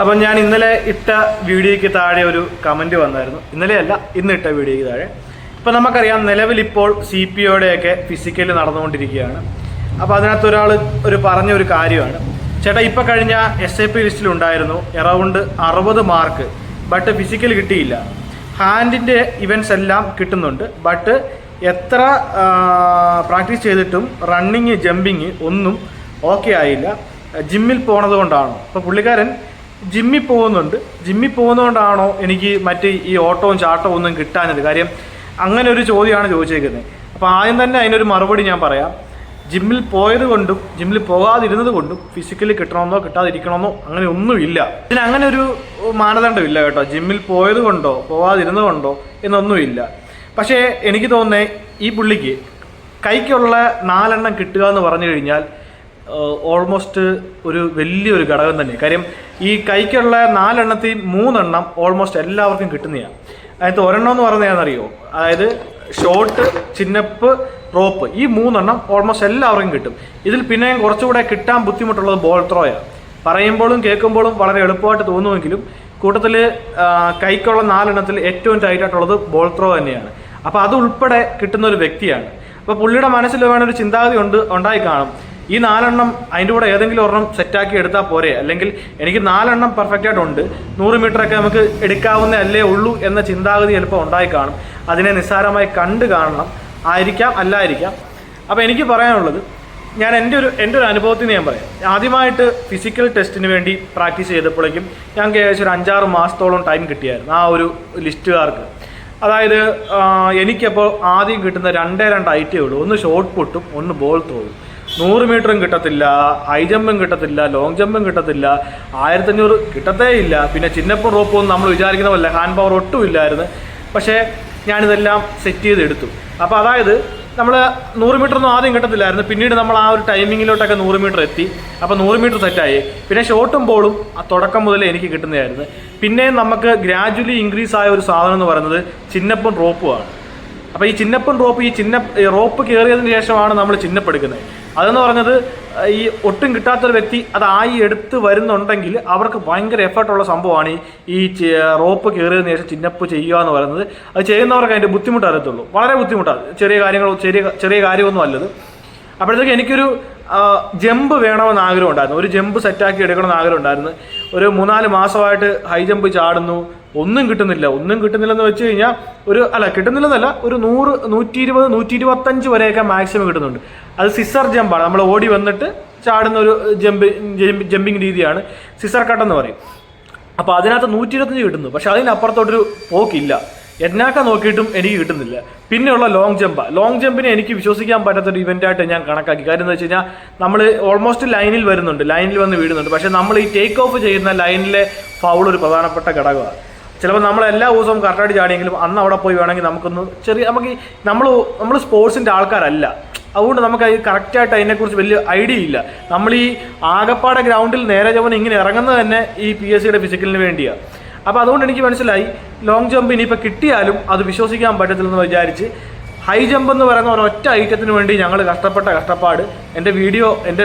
അപ്പം ഞാൻ ഇന്നലെ ഇട്ട വീഡിയോയ്ക്ക് താഴെ ഒരു കമന്റ് വന്നായിരുന്നു. ഇന്നലെയല്ല ഇന്ന് ഇട്ട വീഡിയോയ്ക്ക് താഴെ. ഇപ്പം നമുക്കറിയാം നിലവിൽ ഇപ്പോൾ സി പി ഒയുടെയൊക്കെ ഫിസിക്കലി നടന്നുകൊണ്ടിരിക്കുകയാണ്. അപ്പോൾ അതിനകത്ത് ഒരാൾ ഒരു പറഞ്ഞ ഒരു കാര്യമാണ്. ചേട്ടാ ഇപ്പം കഴിഞ്ഞ എസ് എ പി ലിസ്റ്റിലുണ്ടായിരുന്നു എറൗണ്ട് അറുപത് മാർക്ക് ബട്ട് ഫിസിക്കൽ കിട്ടിയില്ല. ഹാൻഡിന്റെ ഇവൻസ് എല്ലാം കിട്ടുന്നുണ്ട് ബട്ട് എത്ര പ്രാക്ടീസ് ചെയ്തിട്ടും റണ്ണിങ് ജമ്പിങ് ഒന്നും ഓക്കെ ആയില്ല. ജിമ്മിൽ പോണത് കൊണ്ടാണോ അപ്പോൾ പുള്ളിക്കാരൻ ജിമ്മിൽ പോകുന്നുണ്ട്. ജിമ്മിൽ പോകുന്നതുകൊണ്ടാണോ എനിക്ക് മറ്റ് ഈ ഓട്ടവും ചാട്ടവും ഒന്നും കിട്ടാഞ്ഞത്? കാര്യം അങ്ങനെ ഒരു ചോദ്യമാണ് ചോദിച്ചേക്കുന്നത്. അപ്പോൾ ആദ്യം തന്നെ അതിനൊരു മറുപടി ഞാൻ പറയാം. ജിമ്മിൽ പോയത് കൊണ്ടും ജിമ്മിൽ പോകാതിരുന്നത് കൊണ്ടും ഫിസിക്കലി കിട്ടണമെന്നോ കിട്ടാതിരിക്കണമെന്നോ അങ്ങനെ ഒന്നുമില്ല. ഇതിന് അങ്ങനെ ഒരു മാനദണ്ഡമില്ല കേട്ടോ. ജിമ്മിൽ പോയത് കൊണ്ടോ പോകാതിരുന്നത് കൊണ്ടോ എന്നൊന്നുമില്ല. പക്ഷേ എനിക്ക് തോന്നുന്നത് ഈ പുള്ളിക്ക് കൈക്കുള്ള നാലെണ്ണം കിട്ടുക എന്ന് പറഞ്ഞു കഴിഞ്ഞാൽ ഓൾമോസ്റ്റ് ഒരു വലിയൊരു ഘടകം തന്നെ കാര്യം ഈ കൈക്കുള്ള നാലെണ്ണത്തിൽ മൂന്നെണ്ണം ഓൾമോസ്റ്റ് എല്ലാവർക്കും കിട്ടുന്നതാണ് അതിനകത്ത് ഒരെണ്ണം എന്ന് പറയുന്നത് ഞാനറിയോ അതായത് ഷോർട്ട് ചിന്നപ്പ് റോപ്പ് ഈ മൂന്നെണ്ണം ഓൾമോസ്റ്റ് എല്ലാവർക്കും കിട്ടും. ഇതിൽ പിന്നെയും കുറച്ചുകൂടെ കിട്ടാൻ ബുദ്ധിമുട്ടുള്ളത് ബോൾ ത്രോയാണ് പറയുമ്പോഴും കേൾക്കുമ്പോഴും വളരെ എളുപ്പമായിട്ട് തോന്നുമെങ്കിലും കൂട്ടത്തിൽ കൈക്കുള്ള നാലെണ്ണത്തിൽ ഏറ്റവും ടൈറ്റായിട്ടുള്ളത് ബോൾ ത്രോ തന്നെയാണ്. അപ്പോൾ അത് ഉൾപ്പെടെ കിട്ടുന്ന ഒരു വ്യക്തിയാണ്. അപ്പോൾ പുള്ളിയുടെ മനസ്സിൽ വേണ ഒരു ചിന്താഗതി ഉണ്ട് ഉണ്ടായി കാണും. ഈ നാലെണ്ണം അതിന്റെ കൂടെ ഏതെങ്കിലും ഒരെണ്ണം സെറ്റാക്കി എടുത്താൽ പോരെ. അല്ലെങ്കിൽ എനിക്ക് നാലെണ്ണം പെർഫെക്റ്റ് ആയിട്ടുണ്ട് നൂറ് മീറ്ററൊക്കെ നമുക്ക് എടുക്കാവുന്ന അല്ലേ ഉള്ളൂ എന്ന ചിന്താഗതി ചിലപ്പോൾ ഉണ്ടായി കാണും. അതിനെ നിസ്സാരമായി കണ്ട് കാണണം. ആയിരിക്കാം അല്ലായിരിക്കാം. അപ്പോൾ എനിക്ക് പറയാനുള്ളത് ഞാൻ എന്റെ ഒരു എന്റെ ഒരു അനുഭവത്തിൽ ഞാൻ പറയാം. ആദ്യമായിട്ട് ഫിസിക്കൽ ടെസ്റ്റിന് വേണ്ടി പ്രാക്ടീസ് ചെയ്തപ്പോഴേക്കും ഞങ്ങൾക്ക് ഏകദേശം ഒരു അഞ്ചാറ് മാസത്തോളം ടൈം കിട്ടിയായിരുന്നു ആ ഒരു ലിസ്റ്റുകാർക്ക് അതായത് എനിക്കപ്പോൾ ആദ്യം കിട്ടുന്ന രണ്ടേ രണ്ട് ഐറ്റേ ഉള്ളൂ. ഒന്ന് ഷോർട്ട് പുട്ടും ഒന്ന് ബോൾ ത്രോയും നൂറ് മീറ്ററും കിട്ടത്തില്ല ഹൈ ജമ്പും കിട്ടത്തില്ല ലോങ് ജമ്പും കിട്ടത്തില്ല ആയിരത്തഞ്ഞൂറ് കിട്ടത്തേ ഇല്ല പിന്നെ ചിന്നപ്പും റോപ്പും ഒന്നും നമ്മൾ വിചാരിക്കുന്ന പോലെ ഹാൻഡ് പവർ ഒട്ടും ഇല്ലായിരുന്നു. പക്ഷേ ഞാനിതെല്ലാം സെറ്റ് ചെയ്തെടുത്തു. അപ്പോൾ അതായത് നമ്മൾ നൂറ് മീറ്റർ ഒന്നും ആദ്യം കിട്ടത്തില്ലായിരുന്നു. പിന്നീട് നമ്മൾ ആ ഒരു ടൈമിങ്ങിലോട്ടൊക്കെ നൂറ് മീറ്റർ എത്തി. അപ്പോൾ നൂറ് മീറ്റർ സെറ്റായി പിന്നെ ഷോട്ടും ബോളും ആ തുടക്കം മുതലേ എനിക്ക് കിട്ടുന്നതായിരുന്നു. പിന്നെ നമുക്ക് ഗ്രാജുവലി ഇൻക്രീസ് ആയ ഒരു സാധനം എന്ന് പറയുന്നത് ചിന്നപ്പും റോപ്പുമാണ് അപ്പോൾ ഈ ചിന്നപ്പൻ റോപ്പ് ഈ ചിന്ന റോപ്പ് കയറിയതിന് ശേഷമാണ് നമ്മൾ ചിന്നപ്പെടുക്കുന്നത്. അതെന്ന് പറഞ്ഞത് ഈ ഒട്ടും കിട്ടാത്തൊരു വ്യക്തി അതായി എടുത്ത് വരുന്നുണ്ടെങ്കിൽ അവർക്ക് ഭയങ്കര എഫർട്ടുള്ള സംഭവമാണ് ഈ റോപ്പ് കയറിയതിന് ശേഷം ചിന്നപ്പ് ചെയ്യുക എന്ന് പറയുന്നത്. അത് ചെയ്യുന്നവർക്ക് അതിന്റെ ബുദ്ധിമുട്ട് അറിയത്തുള്ളൂ. വളരെ ബുദ്ധിമുട്ടാണ്. ചെറിയ കാര്യങ്ങൾ ചെറിയ ചെറിയ കാര്യമൊന്നും അല്ലത്. അപ്പോഴത്തേക്ക് എനിക്കൊരു ജമ്പ് വേണമെന്ന് ആഗ്രഹം ഉണ്ടായിരുന്നു ഒരു ജമ്പ് സെറ്റാക്കി എടുക്കണമെന്ന് ആഗ്രഹം ഉണ്ടായിരുന്നു ഒരു മൂന്നാൽ മാസമായിട്ട് ഹൈ ജമ്പ് ചാടുന്നു. ഒന്നും കിട്ടുന്നില്ല. ഒന്നും കിട്ടുന്നില്ലെന്ന് വെച്ച് കഴിഞ്ഞാൽ ഒരു അല്ല കിട്ടുന്നില്ലെന്നല്ല ഒരു നൂറ് നൂറ്റി ഇരുപത് നൂറ്റി ഇരുപത്തഞ്ച് വരെയൊക്കെ മാക്സിമം കിട്ടുന്നുണ്ട്. അത് സിസർ ജമ്പാണ് നമ്മൾ ഓടി വന്നിട്ട് ചാടുന്ന ഒരു ജമ്പ് ജമ്പിങ് രീതിയാണ് സിസർ കട്ട് എന്ന് പറയും. അപ്പോൾ അതിനകത്ത് നൂറ്റി ഇരുപത്തഞ്ച് കിട്ടുന്നു. പക്ഷെ അതിനപ്പുറത്തോട്ടൊരു പോക്കില്ല. എന്നാക്ക നോക്കിയിട്ടും എനിക്ക് കിട്ടുന്നില്ല. പിന്നെയുള്ള ലോങ് ജമ്പ് ലോങ് ജമ്പിനെ എനിക്ക് വിശ്വസിക്കാൻ പറ്റാത്ത ഒരു ഇവന്റായിട്ട് ഞാൻ കണക്കാക്കി. കാര്യം എന്ന് വെച്ച് കഴിഞ്ഞാൽ നമ്മൾ ഓൾമോസ്റ്റ് ലൈനിൽ വരുന്നുണ്ട്. ലൈനിൽ വന്ന് വീഴുന്നുണ്ട്. പക്ഷേ നമ്മൾ ഈ ടേക്ക് ഓഫ് ചെയ്യുന്ന ലൈനിലെ ഫൗൾ ഒരു പ്രധാനപ്പെട്ട ഘടകമാണ്. ചിലപ്പോൾ നമ്മൾ എല്ലാ ദിവസവും കറക്റ്റായിട്ട് ചാടിയെങ്കിലും അന്ന് അവിടെ പോയി വേണമെങ്കിൽ നമുക്കൊന്ന് ചെറിയ നമുക്ക് നമ്മൾ നമ്മൾ സ്പോർട്സിന്റെ ആൾക്കാരല്ല. അതുകൊണ്ട് നമുക്ക് അത് കറക്റ്റായിട്ട് അതിനെക്കുറിച്ച് വലിയ ഐഡിയ ഇല്ല. നമ്മൾ ഈ ആകപ്പാടെ ഗ്രൗണ്ടിൽ നേരെ ചവൻ ഇങ്ങനെ ഇറങ്ങുന്നത് തന്നെ ഈ പി എസ് സിയുടെ ഫിസിക്കലിന് വേണ്ടിയാണ് അപ്പോൾ അതുകൊണ്ട് എനിക്ക് മനസ്സിലായി ലോങ് ജമ്പ് ഇനിയിപ്പോൾ കിട്ടിയാലും അത് വിശ്വസിക്കാൻ പറ്റത്തില്ലെന്ന് വിചാരിച്ച് ഹൈ ജമ്പ് എന്ന് പറയുന്ന ഒരൊറ്റ ഐറ്റത്തിന് വേണ്ടി ഞങ്ങൾ കഷ്ടപ്പെട്ട കഷ്ടപ്പാട് എന്റെ വീഡിയോ എന്റെ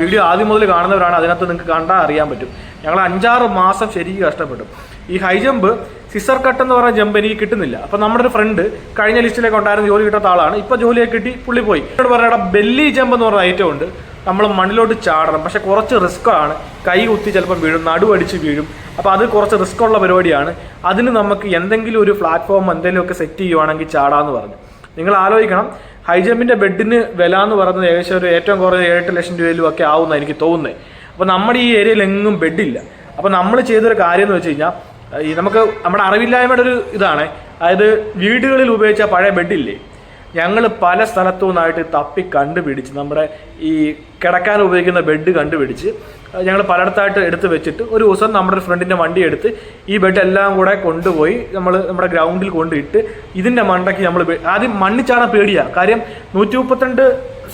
വീഡിയോ ആദ്യം മുതൽ കാണുന്നവരാണ്. അതിനകത്ത് നിങ്ങൾക്ക് കണ്ടാൽ അറിയാൻ പറ്റും. ഞങ്ങൾ അഞ്ചാറ് മാസം ശരിക്കും കഷ്ടപ്പെട്ടു. ഈ ഹൈ ജമ്പ് സിസർ കട്ട് എന്ന് പറഞ്ഞ ജമ്പ് എനിക്ക് കിട്ടുന്നില്ല. അപ്പോൾ നമ്മുടെ ഒരു ഫ്രണ്ട് കഴിഞ്ഞ ലിസ്റ്റിലേക്ക് ഉണ്ടായിരുന്ന ജോലി കിട്ടാത്ത ആളാണ്. ഇപ്പോൾ ജോലിയൊക്കെ കിട്ടി പുള്ളി പോയി. എന്നോട് പറഞ്ഞ ബെല്ലി ജമ്പ് എന്ന് പറഞ്ഞ ഐറ്റം ഉണ്ട്. നമ്മൾ മണ്ണിലോട്ട് ചാടണം. പക്ഷെ കുറച്ച് റിസ്ക് ആണ്. കൈ കുത്തി ചിലപ്പോൾ വീഴും നടുവടിച്ച് വീഴും. അപ്പോൾ അത് കുറച്ച് റിസ്ക് ഉള്ള പരിപാടിയാണ്. അതിന് നമുക്ക് എന്തെങ്കിലും ഒരു പ്ലാറ്റ്ഫോം എന്തെങ്കിലുമൊക്കെ സെറ്റ് ചെയ്യുവാണെങ്കിൽ ചാടാന്ന് പറഞ്ഞു. നിങ്ങൾ ആലോചിക്കണം. ഹൈ ജമ്പിന്റെ ബെഡിന് വില എന്ന് പറയുന്നത് ഏകദേശം ഒരു ഏറ്റവും കുറഞ്ഞ ഏഴെട്ട് ലക്ഷം രൂപയിലും ഒക്കെ ആവുന്ന എനിക്ക് തോന്നുന്നത്. അപ്പോൾ നമ്മുടെ ഈ ഏരിയയിൽ എങ്ങും ബെഡില്ല അപ്പോൾ നമ്മൾ ചെയ്തൊരു കാര്യം എന്ന് വെച്ച് കഴിഞ്ഞാൽ ഈ നമുക്ക് നമ്മുടെ അറിവില്ലായ്മയുടെ ഒരു ഇതാണ്. അതായത് വീടുകളിൽ ഉപയോഗിച്ച പഴയ ബെഡില്ലേ ഞങ്ങൾ പല സ്ഥലത്തു നിന്നായിട്ട് തപ്പി കണ്ടുപിടിച്ച് നമ്മുടെ ഈ കിടക്കാൻ ഉപയോഗിക്കുന്ന ബെഡ് കണ്ടുപിടിച്ച് ഞങ്ങൾ പലയിടത്തായിട്ട് എടുത്ത് വെച്ചിട്ട് ഒരു ദിവസം നമ്മുടെ ഒരു ഫ്രണ്ടിന്റെ വണ്ടി എടുത്ത് ഈ ബെഡ് എല്ലാം കൂടെ കൊണ്ടുപോയി നമ്മൾ നമ്മുടെ ഗ്രൗണ്ടിൽ കൊണ്ടിട്ട് ഇതിന്റെ മണ്ടയ്ക്ക് നമ്മൾ ആദ്യം മണ്ണിച്ചാടാൻ പേടിയാണ് കാര്യം നൂറ്റി മുപ്പത്തിരണ്ട്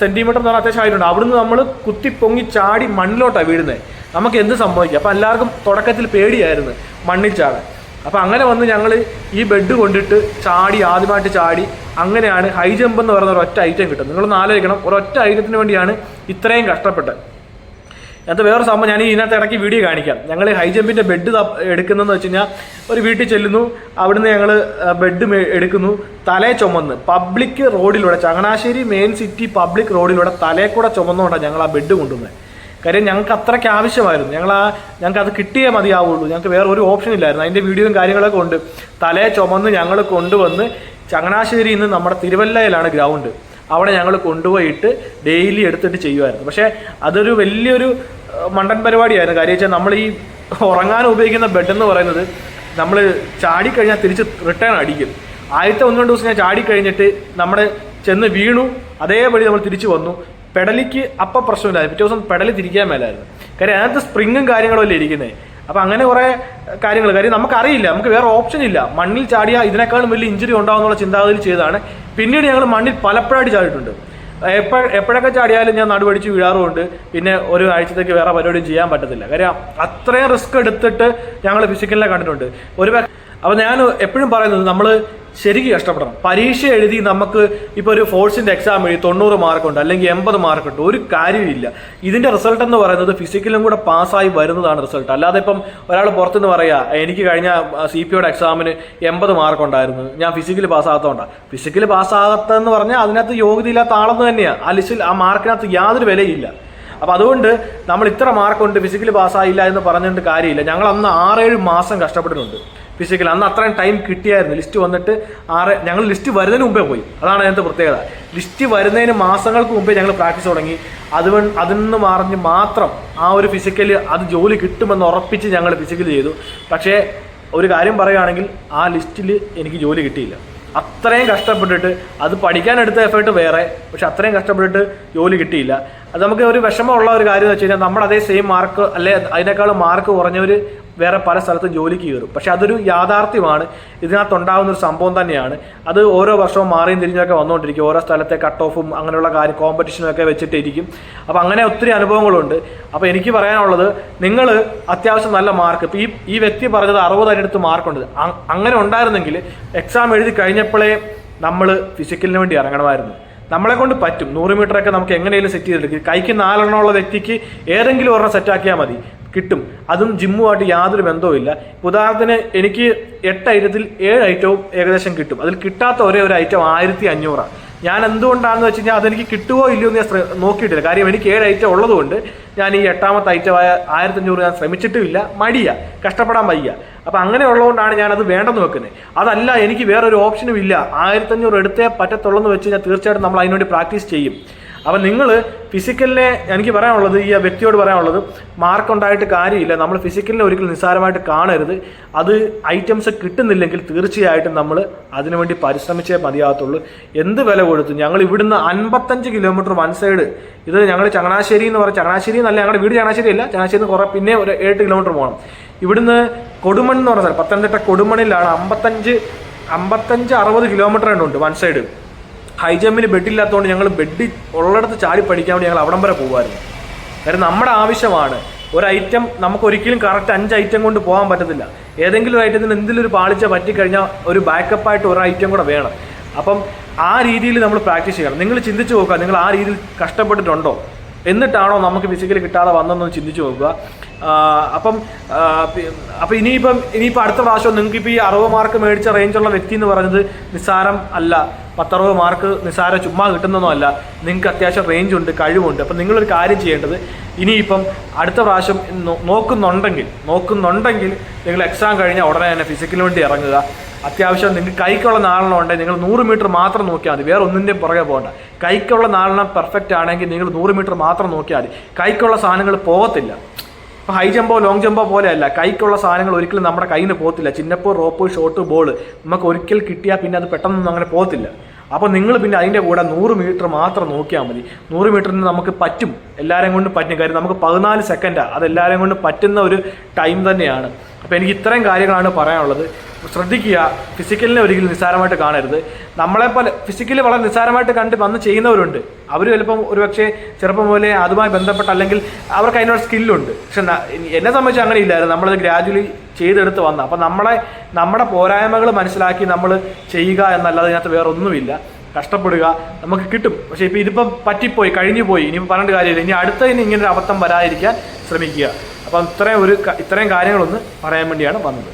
സെന്റിമീറ്റർ എന്ന് പറഞ്ഞാൽ അത്യാവശ്യം ആയിട്ടുണ്ട് അവിടുന്ന് നമ്മൾ കുത്തി പൊങ്ങി ചാടി മണ്ണിലോട്ടാണ് വീഴുന്നത് നമുക്ക് എന്ത് സംഭവിക്കും? അപ്പോൾ എല്ലാവർക്കും തുടക്കത്തിൽ പേടിയായിരുന്നു മണ്ണിൽ ചാടാൻ. അപ്പോൾ അങ്ങനെ വന്ന് ഞങ്ങൾ ഈ ബെഡ് കൊണ്ടിട്ട് ചാടി ആദ്യമായിട്ട് ചാടി അങ്ങനെയാണ് ഹൈ ജമ്പ് എന്ന് പറയുന്ന ഒരൊറ്റ ഐറ്റം കിട്ടുന്നത്. നിങ്ങളൊന്ന് ആലോചിക്കണം. ഒരൊറ്റ ഐറ്റത്തിന് വേണ്ടിയാണ് ഇത്രയും കഷ്ടപ്പെട്ടത്. അത് വേറെ സംഭവം ഞാൻ ഇതിനകത്ത് ഇടയ്ക്ക് വീഡിയോ കാണിക്കാം. ഞങ്ങൾ ഹൈ ജമ്പിന്റെ ബെഡ് എടുക്കുന്നതെന്ന് വെച്ച് കഴിഞ്ഞാൽ ഒരു വീട്ടിൽ ചെല്ലുന്നു. അവിടുന്ന് ഞങ്ങൾ ബെഡ് എടുക്കുന്നു. തലേ ചുമന്ന്. പബ്ലിക് റോഡിലൂടെ ചങ്ങനാശ്ശേരി മെയിൻ സിറ്റി പബ്ലിക് റോഡിലൂടെ തലേ കൂടെ ചുമന്നുകൊണ്ടാണ് ഞങ്ങൾ ആ ബെഡ് കൊണ്ടുവന്നത് കാര്യം ഞങ്ങൾക്ക് അത്രയ്ക്ക് ആവശ്യമായിരുന്നു. ഞങ്ങൾ ആ ഞങ്ങൾക്ക് അത് കിട്ടിയേ മതിയാവുള്ളൂ. ഞങ്ങൾക്ക് വേറെ ഒരു ഓപ്ഷൻ ഇല്ലായിരുന്നു. അതിന്റെ വീഡിയോയും കാര്യങ്ങളൊക്കെ ഉണ്ട്. തലേ ചുമന്ന് ഞങ്ങൾ കൊണ്ടുവന്ന് ചങ്ങനാശ്ശേരിയിൽ നിന്ന് നമ്മുടെ തിരുവല്ലയിലാണ് ഗ്രൗണ്ട് അവിടെ ഞങ്ങൾ കൊണ്ടുപോയിട്ട് ഡെയിലി എടുത്തിട്ട് ചെയ്യുമായിരുന്നു പക്ഷേ അതൊരു വലിയൊരു മണ്ടൻ പരിപാടിയായിരുന്നു. കാര്യം വെച്ചാൽ നമ്മൾ ഈ ഉറങ്ങാൻ ഉപയോഗിക്കുന്ന ബെഡ് എന്ന് പറയുന്നത് നമ്മൾ ചാടിക്കഴിഞ്ഞാൽ തിരിച്ച് റിട്ടേൺ അടിക്കും. ആദ്യത്തെ ഒന്ന് രണ്ട് ദിവസം ഞാൻ ചാടിക്കഴിഞ്ഞിട്ട് നമ്മൾ ചെന്ന് വീണു. അതേപടി നമ്മൾ തിരിച്ചു വന്നു. പെടലിക്ക് അപ്പം പ്രശ്നമില്ലായിരുന്നു. പിറ്റേ ദിവസം പെടലി തിരിക്കാൻ മേലായിരുന്നു. കാര്യം അതിനകത്ത് സ്പ്രിങ്ങും കാര്യങ്ങളും അല്ലേ ഇരിക്കുന്നത് അപ്പം അങ്ങനെ കുറേ കാര്യങ്ങൾ കാര്യം നമുക്കറിയില്ല. നമുക്ക് വേറെ ഓപ്ഷൻ ഇല്ല. മണ്ണിൽ ചാടിയ ഇതിനേക്കാളും വലിയ ഇഞ്ചുറി ഉണ്ടാവുന്നുള്ള ചിന്താഗതിയിൽ ചെയ്തതാണ്. പിന്നീട് ഞങ്ങൾ മണ്ണിൽ പലപ്പോഴായിട്ട് ചാടിയിട്ടുണ്ട്. എപ്പോഴ എപ്പോഴൊക്കെ ചാടിയാലും ഞാൻ നടുവടിച്ച് വീഴാറുമുണ്ട്. പിന്നെ ഒരു ആഴ്ചത്തേക്ക് വേറെ പരിപാടിയും ചെയ്യാൻ പറ്റത്തില്ല. കാര്യം അത്രയും റിസ്ക് എടുത്തിട്ട് ഞങ്ങൾ ഫിസിക്കലിനെ കണ്ടിട്ടുണ്ട്. ഒരു അപ്പോൾ ഞാൻ എപ്പോഴും പറയുന്നത് നമ്മൾ ശരിക്കും കഷ്ടപ്പെടണം. പരീക്ഷ എഴുതി നമുക്ക് ഇപ്പോൾ ഒരു ഫോഴ്സിന്റെ എക്സാം എഴുതി തൊണ്ണൂറ് മാർക്കുണ്ട് അല്ലെങ്കിൽ എൺപത് മാർക്കുണ്ട് ഒരു കാര്യമില്ല ഇതിന്റെ റിസൾട്ട് എന്ന് പറയുന്നത് ഫിസിക്കലും കൂടെ പാസ്സായി വരുന്നതാണ് റിസൾട്ട് അല്ലാതെ ഇപ്പം ഒരാൾ പുറത്തുനിന്ന് പറയാ എനിക്ക് കഴിഞ്ഞ സി പി ഒയുടെ എക്സാമിന് എൺപത് മാർക്കുണ്ടായിരുന്നു ഞാൻ ഫിസിക്കലി പാസ്സാകാത്തതുകൊണ്ടാണ് ഫിസിക്കലി പാസ്സാകാത്തതെന്ന് പറഞ്ഞാൽ അതിനകത്ത് യോഗ്യതയില്ലാത്ത ആളെന്ന് തന്നെയാണ് ആ ലിസ്റ്റിൽ ആ മാർക്കിനകത്ത് യാതൊരു വിലയില്ല. അപ്പോൾ അതുകൊണ്ട് നമ്മൾ ഇത്ര മാർക്കുണ്ട് ഫിസിക്കലി പാസ്സായില്ല എന്ന് പറഞ്ഞിട്ട് കാര്യമില്ല. ഞങ്ങൾ അന്ന് ആറേഴ് മാസം കഷ്ടപ്പെട്ടിട്ടുണ്ട്. ഫിസിക്കൽ അന്ന് അത്രയും ടൈം കിട്ടിയായിരുന്നു. ലിസ്റ്റ് വന്നിട്ട് ആറ് ഞങ്ങൾ ലിസ്റ്റ് വരുന്നതിന് മുമ്പേ പോയി. അതാണ് അതിന്റെ പ്രത്യേകത. ലിസ്റ്റ് വരുന്നതിന് മാസങ്ങൾക്ക് മുമ്പേ ഞങ്ങൾ പ്രാക്ടീസ് തുടങ്ങി. അതുകൊണ്ട് അതിൽ നിന്ന് മറിഞ്ഞ് മാത്രം ആ ഒരു ഫിസിക്കൽ അത് ജോലി കിട്ടുമെന്ന് ഉറപ്പിച്ച് ഞങ്ങൾ ഫിസിക്കൽ ചെയ്തു. പക്ഷേ ഒരു കാര്യം പറയുകയാണെങ്കിൽ ആ ലിസ്റ്റിൽ എനിക്ക് ജോലി കിട്ടിയില്ല. അത്രയും കഷ്ടപ്പെട്ടിട്ട് അത് പഠിക്കാൻ എടുത്ത എഫേർട്ട് വേറെ പക്ഷെ അത്രയും കഷ്ടപ്പെട്ടിട്ട് ജോലി കിട്ടിയില്ല. അത് നമുക്ക് ഒരു വിഷമമുള്ള ഒരു കാര്യം എന്ന് വെച്ച് കഴിഞ്ഞാൽ നമ്മുടെ അതേ സെയിം മാർക്ക് അല്ലെ അതിനേക്കാൾ മാർക്ക് കുറഞ്ഞവർ വേറെ പല സ്ഥലത്തും ജോലിക്ക് കയറും. പക്ഷെ അതൊരു യാഥാർത്ഥ്യമാണ്. ഇതിനകത്തുണ്ടാകുന്ന ഒരു സംഭവം തന്നെയാണ്. അത് ഓരോ വർഷവും മാറിയും തിരിഞ്ഞൊക്കെ വന്നുകൊണ്ടിരിക്കും. ഓരോ സ്ഥലത്തെ കട്ട് ഓഫും അങ്ങനെയുള്ള കാര്യം കോമ്പറ്റീഷനും ഒക്കെ വെച്ചിട്ടിരിക്കും. അപ്പോൾ അങ്ങനെ ഒത്തിരി അനുഭവങ്ങളുണ്ട്. അപ്പോൾ എനിക്ക് പറയാനുള്ളത് നിങ്ങൾ അത്യാവശ്യം നല്ല മാർക്ക് ഇപ്പോൾ ഈ ഈ വ്യക്തി പറഞ്ഞത് അറുപത് അടുത്ത് മാർക്കുണ്ട് അങ്ങനെ ഉണ്ടായിരുന്നെങ്കിൽ എക്സാം എഴുതി കഴിഞ്ഞപ്പോഴേ നമ്മൾ ഫിസിക്കലിന് വേണ്ടി ഇറങ്ങണമായിരുന്നു. നമ്മളെ കൊണ്ട് പറ്റും. നൂറ് മീറ്ററൊക്കെ നമുക്ക് എങ്ങനെയെങ്കിലും സെറ്റ് ചെയ്തെടുക്കും. കൈക്ക് നാലെണ്ണമുള്ള വ്യക്തിക്ക് ഏതെങ്കിലും ഒരെണ്ണം സെറ്റാക്കിയാൽ മതി. കിട്ടും. അതും ജിമ്മുമായിട്ട് യാതൊരു ബന്ധവുമില്ല. ഉദാഹരണത്തിന് എനിക്ക് എട്ട് ഐറ്റത്തിൽ ഏഴ് ഐറ്റവും ഏകദേശം കിട്ടും. അതിൽ കിട്ടാത്ത ഒരേ ഒരു ഐറ്റം ആയിരത്തി അഞ്ഞൂറാണ് ഞാൻ എന്തുകൊണ്ടാണെന്ന് വെച്ച് കഴിഞ്ഞാൽ അതെനിക്ക് കിട്ടുമോ ഇല്ലയോ എന്ന് ഞാൻ നോക്കിയിട്ടില്ല. കാര്യം എനിക്ക് ഏഴ് ഐറ്റം ഉള്ളതുകൊണ്ട് ഞാൻ ഈ എട്ടാമത്തെ ഐറ്റമായ ആയിരത്തി അഞ്ഞൂറ് ഞാൻ ശ്രമിച്ചിട്ടുമില്ല. മടിയ. കഷ്ടപ്പെടാൻ വയ്യ. അപ്പം അങ്ങനെ ഉള്ളതുകൊണ്ടാണ് ഞാനത് വേണ്ടെന്ന് വെക്കുന്നത് അതല്ല എനിക്ക് വേറൊരു ഓപ്ഷനും ഇല്ല. ആയിരത്തഞ്ഞൂറ് എടുത്തേ പറ്റത്തുള്ളൂ എന്ന് വെച്ച് കഴിഞ്ഞാൽ തീർച്ചയായിട്ടും നമ്മൾ അതിനുവേണ്ടി പ്രാക്ടീസ് ചെയ്യും. അപ്പം നിങ്ങൾ ഫിസിക്കലിനെ എനിക്ക് പറയാനുള്ളത് ഈ വ്യക്തിയോട് പറയാനുള്ളത് മാർക്ക് ഉണ്ടായിട്ട് കാര്യമില്ല. നമ്മൾ ഫിസിക്കലിനെ ഒരിക്കലും നിസ്സാരമായിട്ട് കാണരുത്. അത് ഐറ്റംസ് കിട്ടുന്നില്ലെങ്കിൽ തീർച്ചയായിട്ടും നമ്മൾ അതിനുവേണ്ടി പരിശ്രമിച്ചേ മതിയാകത്തുള്ളൂ. എന്ത് വില കൊടുത്തു? ഞങ്ങൾ ഇവിടുന്ന് അൻപത്തഞ്ച് കിലോമീറ്റർ വൺ സൈഡ് ഇത് ഞങ്ങൾ ചങ്ങനാശ്ശേരി എന്ന് പറഞ്ഞാൽ ചങ്ങനാശ്ശേരി എന്നല്ല ഞങ്ങളുടെ വീട് ചങ്ങനാശ്ശേരി അല്ല. ചങ്ങനാശ്ശേരി കുറേ പിന്നെ ഒരു ഏഴ് കിലോമീറ്റർ പോകണം ഇവിടുന്ന് കൊടുമൺ എന്ന് പറഞ്ഞ സ്ഥലം പത്തനംതിട്ട കൊടുമണിലാണ് അമ്പത്തഞ്ച് അമ്പത്തഞ്ച് അറുപത് കിലോമീറ്റർ ഉണ്ട് വൺ സൈഡ് ഹൈ ജമ്പിന് ബെഡില്ലാത്തതുകൊണ്ട് ഞങ്ങൾ ബെഡ് ഉള്ളിടത്ത് ചാടി പഠിക്കാൻ വേണ്ടി ഞങ്ങൾ അവിടം വരെ പോകുമായിരുന്നു. കാര്യം നമ്മുടെ ആവശ്യമാണ്. ഒരു ഐറ്റം നമുക്ക് ഒരിക്കലും കറക്റ്റ് അഞ്ച് ഐറ്റം കൊണ്ട് പോകാൻ പറ്റത്തില്ല. ഏതെങ്കിലും ഒരു ഐറ്റത്തിന് എന്തെങ്കിലും ഒരു പാളിച്ച പറ്റിക്കഴിഞ്ഞാൽ ഒരു ബാക്കപ്പായിട്ട് ഒരു ഐറ്റം കൂടെ വേണം. അപ്പം ആ രീതിയിൽ നമ്മൾ പ്രാക്ടീസ് ചെയ്യണം. നിങ്ങൾ ചിന്തിച്ച് നോക്കുക നിങ്ങൾ ആ രീതിയിൽ കഷ്ടപ്പെട്ടിട്ടുണ്ടോ? എന്നിട്ടാണോ നമുക്ക് ഫിസിക്കലി കിട്ടാതെ വന്നതെന്ന് ചിന്തിച്ച് നോക്കുക. അപ്പം അപ്പം ഇനിയിപ്പം ഇനിയിപ്പോൾ അടുത്ത പ്രാവശ്യം നിങ്ങൾക്ക് ഇപ്പോൾ ഈ അറുപത് മാർക്ക് മേടിച്ച റേഞ്ചുള്ള വ്യക്തി എന്ന് പറയുന്നത് നിസ്സാരം അല്ല. പത്തറുപത് മാർക്ക് നിസ്സാര ചുമ്മാ കിട്ടുന്നതല്ല നിങ്ങൾക്ക് അത്യാവശ്യം റേഞ്ച് ഉണ്ട് കഴിവുണ്ട്. അപ്പം നിങ്ങളൊരു കാര്യം ചെയ്യേണ്ടത് ഇനിയിപ്പം അടുത്ത പ്രാവശ്യം നോക്കുന്നുണ്ടെങ്കിൽ നോക്കുന്നുണ്ടെങ്കിൽ നിങ്ങൾ എക്സാം കഴിഞ്ഞാൽ ഉടനെ തന്നെ ഫിസിക്കലിന് വേണ്ടി ഇറങ്ങുക. അത്യാവശ്യം നിങ്ങൾക്ക് കൈക്കുള്ള നാലെണ്ണം ഉണ്ടെങ്കിൽ നിങ്ങൾ നൂറ് മീറ്റർ മാത്രം നോക്കിയാൽ മതി. വേറെ ഒന്നിന്റെയും പുറകെ പോകണ്ട. കൈക്കുള്ള നാലെണ്ണം പെർഫെക്റ്റ് ആണെങ്കിൽ നിങ്ങൾ നൂറ് മീറ്റർ മാത്രം നോക്കിയാൽ മതി. കൈക്കുള്ള സാധനങ്ങൾ പോകത്തില്ല. ഇപ്പോൾ ഹൈ ജമ്പോ ലോങ് ജമ്പോ പോലെയല്ല. കൈക്കുള്ള സാധനങ്ങൾ ഒരിക്കലും നമ്മുടെ കയ്യിൽ നിന്ന് പോകത്തില്ല. ചിന്നപ്പോ റോപ്പ് ഷോട്ട് ബോൾ നമുക്ക് ഒരിക്കൽ കിട്ടിയാൽ പിന്നെ അത് പെട്ടെന്നൊന്നും അങ്ങനെ പോകത്തില്ല. അപ്പോൾ നിങ്ങൾ പിന്നെ അതിന്റെ കൂടെ നൂറ് മീറ്റർ മാത്രം നോക്കിയാൽ മതി. നൂറ് മീറ്ററിന് നമുക്ക് പറ്റും. എല്ലാവരെയും കൊണ്ട് പറ്റും കാര്യം നമുക്ക് പതിനാല് സെക്കൻഡാണ് അത് എല്ലാവരെയും കൊണ്ട് പറ്റുന്ന ഒരു ടൈം തന്നെയാണ്. അപ്പോൾ എനിക്ക് ഇത്രയും കാര്യങ്ങളാണ് പറയാനുള്ളത്. ശ്രദ്ധിക്കുക. ഫിസിക്കലിനെ ഒരിക്കലും നിസ്സാരമായിട്ട് കാണരുത്. നമ്മളെപ്പോലെ ഫിസിക്കലി വളരെ നിസ്സാരമായിട്ട് കണ്ട് വന്ന് ചെയ്യുന്നവരുണ്ട്. അവർ ചിലപ്പം ഒരുപക്ഷെ ചെറുപ്പം മുതലേ അതുമായി ബന്ധപ്പെട്ട അല്ലെങ്കിൽ അവർക്ക് അതിനുള്ള സ്കില്ലുണ്ട് പക്ഷെ എന്നെ സംബന്ധിച്ച് അങ്ങനെ ഇല്ലായിരുന്നു നമ്മളത് ഗ്രാജുവലി ചെയ്തെടുത്ത് വന്ന. അപ്പം നമ്മളെ നമ്മുടെ പോരായ്മകൾ മനസ്സിലാക്കി നമ്മൾ ചെയ്യുക എന്നല്ലാതെ ഇതിനകത്ത് വേറൊന്നുമില്ല. കഷ്ടപ്പെടുക നമുക്ക് കിട്ടും. പക്ഷേ ഇപ്പോൾ ഇതിപ്പം പറ്റിപ്പോയി കഴിഞ്ഞു പോയി ഇനി പറഞ്ഞിട്ട് കാര്യമില്ല. ഇനി അടുത്തതിന് ഇങ്ങനെ ഒരു അബദ്ധം വരാതിരിക്കാൻ ശ്രമിക്കുക. അപ്പം ഇത്രയും ഒരു ഇത്രയും കാര്യങ്ങളൊന്ന് പറയാൻ വേണ്ടിയാണ് വന്നത്.